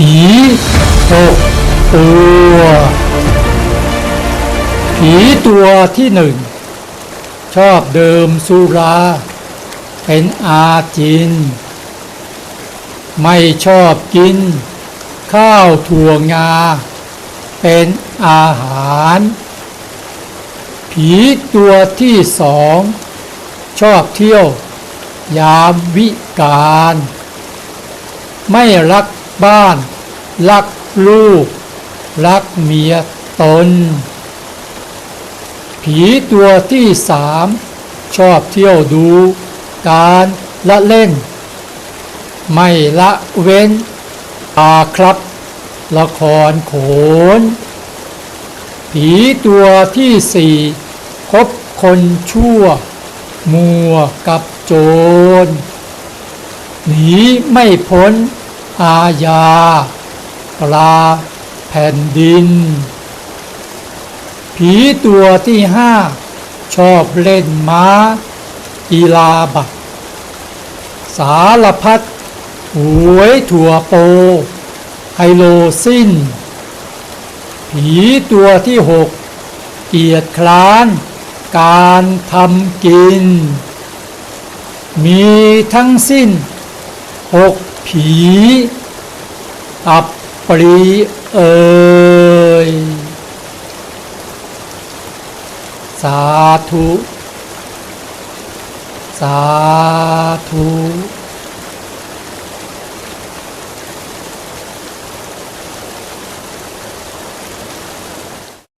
ผีหกตัว ผีตัวที่หนึ่ง ชอบเดิมสุรา เป็นอาจิน ไม่ชอบกิน ข้าวถั่วงา เป็นอาหาร ผีตัวที่สอง ชอบเที่ยวยามวิกาลไม่รัก บ้าน รักลูก รักเมียตน ผีตัวที่สามชอบเที่ยวดู การละเล่น ไม่ละเว้นอาครับ ละครโขน ผีตัวที่สี่คบคนชั่ว มัวกับโจรหนีไม่พ้น อาญา ปลา แผ่นดิน ผีตัวที่ห้า ชอบเล่นม้า กีฬาบัก สารพัดหวยถั่วโป ไฮโลซิน ผีตัวที่หก เกียรติคร้าน การทำกิน มีทั้งสิ้นหก ผีอับปรีเอยสาธุ สาธุ